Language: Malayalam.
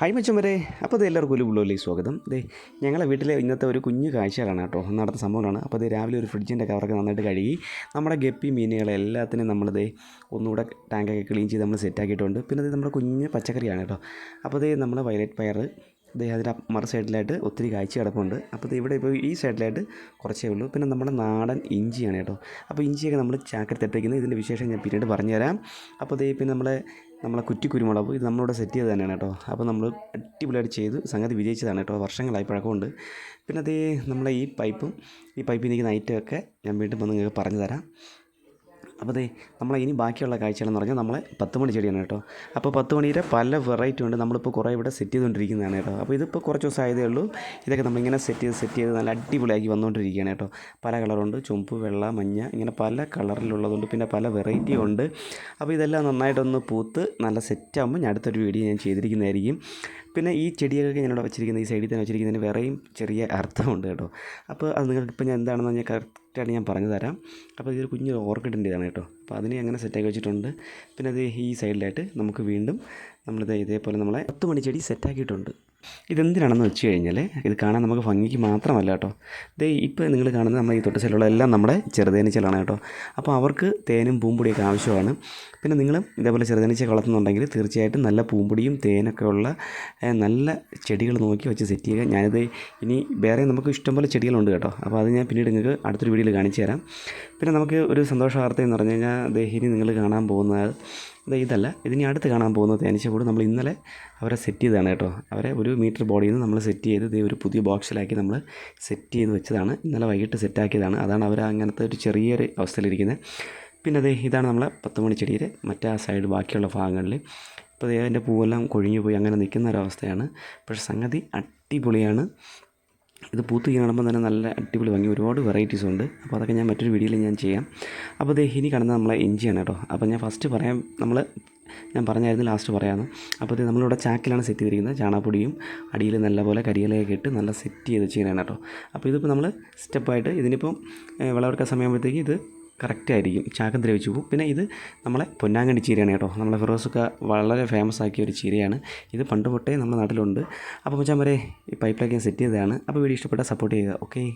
ഹായ് മച്ചം വരെ അപ്പോൾ അത് എല്ലാവർക്കും ഒരു ഉള്ളിലേക്ക് സ്വാഗതം. ദേ ഞങ്ങളെ വീട്ടിലെ ഇന്നത്തെ ഒരു കുഞ്ഞു കാഴ്ചകളാണ് കേട്ടോ. നടന്ന സംഭവമാണ് അപ്പോൾ അത് രാവിലെ ഒരു ഫ്രിഡ്ജിന്റെ കവറൊക്കെ നന്നായിട്ട് കഴുകി നമ്മുടെ ഗപ്പി മീനുകളെ എല്ലാത്തിനും നമ്മളിത് ഒന്നുകൂടെ ടാങ്കൊക്കെ ക്ലീൻ ചെയ്ത് നമ്മൾ സെറ്റാക്കിയിട്ടുണ്ട്. പിന്നെ അത് നമ്മുടെ കുഞ്ഞ് പച്ചക്കറിയാണ് കേട്ടോ. അപ്പോൾ അത് നമ്മുടെ വയലറ്റ് പയർ ദേ അതിന്റെ മറു സൈഡിലായിട്ട് ഒത്തിരി കാഴ്ച കിടപ്പുണ്ട്. അപ്പോൾ ഇവിടെ ഇപ്പോൾ ഈ സൈഡിലായിട്ട് കുറച്ചേ ഉള്ളൂ. പിന്നെ നമ്മുടെ നാടൻ ഇഞ്ചിയാണ് കേട്ടോ. അപ്പോൾ ഇഞ്ചിയൊക്കെ നമ്മൾ ചാക്കരി തെറ്റിക്കുന്നത് ഇതിന്റെ വിശേഷം ഞാൻ പിന്നീട് പറഞ്ഞുതരാം. അപ്പോൾ ദേ പിന്നെ നമ്മളെ നമ്മളെ കുറ്റി കുരുമുളക് ഇത് നമ്മളിവിടെ സെറ്റ് ചെയ്ത് തന്നെയാണ് കേട്ടോ. അപ്പോൾ നമ്മൾ അടിപൊളിയായിട്ട് ചെയ്ത് സംഗതി വിജയിച്ചതാണ് കേട്ടോ. വർഷങ്ങളായി പഴക്കമുണ്ട്. പിന്നെ അതേ നമ്മളെ ഈ പൈപ്പും ഈ പൈപ്പിൽ നിൽക്കുന്ന ഐറ്റമൊക്കെ ഞാൻ വീണ്ടും വന്ന് നിങ്ങൾക്ക് പറഞ്ഞു തരാം അപ്പോൾ ദേ നമ്മളെ ഇനി ബാക്കിയുള്ള കാഴ്ചകളെന്ന് പറഞ്ഞാൽ നമ്മളെ പത്ത് മണി ചെടിയാണ് കേട്ടോ. അപ്പോൾ പത്ത് മണിയുടെ പല വെറൈറ്റി ഉണ്ട്. നമ്മളിപ്പോൾ കുറേ ഇവിടെ സെറ്റ് ചെയ്തുകൊണ്ടിരിക്കുന്നതാണ് കേട്ടോ. അപ്പോൾ ഇതിപ്പോൾ കുറച്ച് ദിവസം ആയതേ ഉള്ളൂ. ഇതൊക്കെ നമ്മളിങ്ങനെ സെറ്റ് ചെയ്ത് സെറ്റ് ചെയ്ത് നല്ല അടിപൊളിയാക്കി വന്നുകൊണ്ടിരിക്കുകയാണ് കേട്ടോ. പല കളറുണ്ട് ചുമപ്പ് വെള്ള മഞ്ഞ ഇങ്ങനെ പല കളറിലുള്ളതുണ്ട് പിന്നെ പല വെറൈറ്റി ഉണ്ട്. അപ്പോൾ ഇതെല്ലാം നന്നായിട്ടൊന്ന് പൂത്ത് നല്ല സെറ്റാകുമ്പോൾ ഞാൻ അടുത്തൊരു വീഡിയോ ഞാൻ ചെയ്തിരിക്കുന്നതായിരിക്കും. പിന്നെ ഈ ചെടിയൊക്കെ ഞാനിവിടെ വെച്ചിരിക്കുന്നത് ഈ സൈഡിൽ തന്നെ വെച്ചിരിക്കുന്നതിന് വേറെയും ചെറിയ അർത്ഥമുണ്ട് കേട്ടോ. അപ്പോൾ അത് നിങ്ങൾക്കിപ്പോൾ ഞാൻ എന്താണെന്ന് ഞാൻ കറക്റ്റായിട്ട് ഞാൻ പറഞ്ഞു തരാം. അപ്പോൾ ഇതൊരു കുഞ്ഞ് ഓർക്കിഡിന്റെതാണ് കേട്ടോ. അപ്പോൾ അതിനെ അങ്ങനെ സെറ്റാക്കി വെച്ചിട്ടുണ്ട്. പിന്നെ അത് ഈ സൈഡിലായിട്ട് നമുക്ക് വീണ്ടും നമ്മളിത് ഇതേപോലെ നമ്മളെ പത്ത് മണി ചെടി സെറ്റാക്കിയിട്ടുണ്ട് ഇതെന്തിനാണെന്ന് വെച്ച് കഴിഞ്ഞാൽ ഇത് കാണാൻ നമുക്ക് ഭംഗിക്ക് മാത്രമല്ല കേട്ടോ. ദേ ഇപ്പോൾ നിങ്ങൾ കാണുന്നത് നമ്മൾ ഈ തൊട്ട് സൈഡിലുള്ള എല്ലാം നമ്മുടെ ചെറുതേനീച്ചകളാണ് കേട്ടോ. അപ്പോൾ അവർക്ക് തേനും പൂമ്പൊടിയൊക്കെ ആവശ്യമാണ്. പിന്നെ നിങ്ങൾ ഇതേപോലെ ചെറുതേനീച്ച വളർത്തുന്നുണ്ടെങ്കിൽ തീർച്ചയായിട്ടും നല്ല പൂമ്പൊടിയും തേനൊക്കെ ഉള്ള നല്ല ചെടികൾ നോക്കി വെച്ച് സെറ്റ് ചെയ്യുക. ഞാനിത് ഇനി വേറെ നമുക്ക് ഇഷ്ടംപോലെ ചെടികളുണ്ട് കേട്ടോ. അപ്പോൾ അത് ഞാൻ പിന്നീട് നിങ്ങൾക്ക് അടുത്തൊരു വീഡിയോയിൽ കാണിച്ചു തരാം. പിന്നെ നമുക്ക് ഒരു സന്തോഷ വാർത്ത എന്ന് പറഞ്ഞു കഴിഞ്ഞാൽ ദേ ഇനി നിങ്ങൾ കാണാൻ പോകുന്നത് ദേ ഇതല്ല ഇതിനി അടുത്ത് കാണാൻ പോകുന്ന തേനീച്ചക്കൂട് നമ്മൾ ഇന്നലെ അവരെ സെറ്റ് ചെയ്തതാണ് കേട്ടോ. അവരെ ഒരു മീറ്റർ ബോഡിയിൽ നിന്ന് നമ്മൾ സെറ്റ് ചെയ്ത് ഇതേ ഒരു പുതിയ ബോക്സിലാക്കി നമ്മൾ സെറ്റ് ചെയ്ത് വെച്ചതാണ്. ഇന്നലെ വൈകിട്ട് സെറ്റാക്കിയതാണ് അതാണ് അവർ അങ്ങനത്തെ ഒരു ചെറിയൊരു അവസ്ഥയിലിരിക്കുന്നത് പിന്നെ അതെ ഇതാണ് നമ്മളെ പത്ത് മണി ചെടിയുടെ മറ്റേ ആ സൈഡ് ബാക്കിയുള്ള ഭാഗങ്ങളിൽ. ഇപ്പോൾ അതിന്റെ പൂവെല്ലാം കൊഴിഞ്ഞു പോയി അങ്ങനെ നിൽക്കുന്ന ഒരവസ്ഥയാണ് പക്ഷേ സംഗതി അടിപൊളിയാണ്. ഇത് പൂത്ത് കാണുമ്പോൾ തന്നെ നല്ല അടിപൊളി ഭംഗി. ഒരുപാട് വെറൈറ്റീസ് ഉണ്ട്. അപ്പോൾ അതൊക്കെ ഞാൻ മറ്റൊരു വീഡിയോയിൽ ഞാൻ ചെയ്യാം. അപ്പോൾ ദേ ഇനി കാണുന്നത് നമ്മളെ ഇഞ്ചിയാണ് കേട്ടോ. അപ്പോൾ ഞാൻ ഫസ്റ്റ് പറയാം നമ്മൾ ഞാൻ പറഞ്ഞായിരുന്നു ലാസ്റ്റ് പറയാമെന്ന് അപ്പോൾ ഇത് നമ്മളിവിടെ ചാക്കിലാണ് സെറ്റ് ചെയ്തിരിക്കുന്നത്. ചാണകപ്പൊടിയും അടിയിൽ നല്ലപോലെ കരിയിലയൊക്കെ ഇട്ട് നല്ല സെറ്റ് ചെയ്ത് വെച്ചിരിക്കുന്നതാണ് കേട്ടോ. അപ്പോൾ ഇതിപ്പോൾ നമ്മൾ സ്റ്റെപ്പായിട്ട് ഇതിനിപ്പം വിളവെടുക്കാൻ സമയമാകുമ്പോഴത്തേക്ക് ഇത് കറക്റ്റ് ആയിരിക്കും. ചാക്കം ദ്രവിച്ചു പോകും. പിന്നെ ഇത് നമ്മളെ പൊന്നാങ്കണ്ണി ചീരയാണ് കേട്ടോ. നമ്മളെ ഫിറോസൊക്കെ വളരെ ഫേമസ് ആക്കിയ ഒരു ചീരയാണ്. ഇത് പണ്ട് തൊട്ടേ നമ്മുടെ നാട്ടിലുണ്ട്. അപ്പോൾ മച്ചാൻ വരെ ഈ പൈപ്പ് ലൈൻ സെറ്റ് ചെയ്തതാണ്. അപ്പോൾ വീഡിയോ ഇഷ്ടപ്പെട്ടാൽ സപ്പോർട്ട് ചെയ്യുക. ഓക്കെ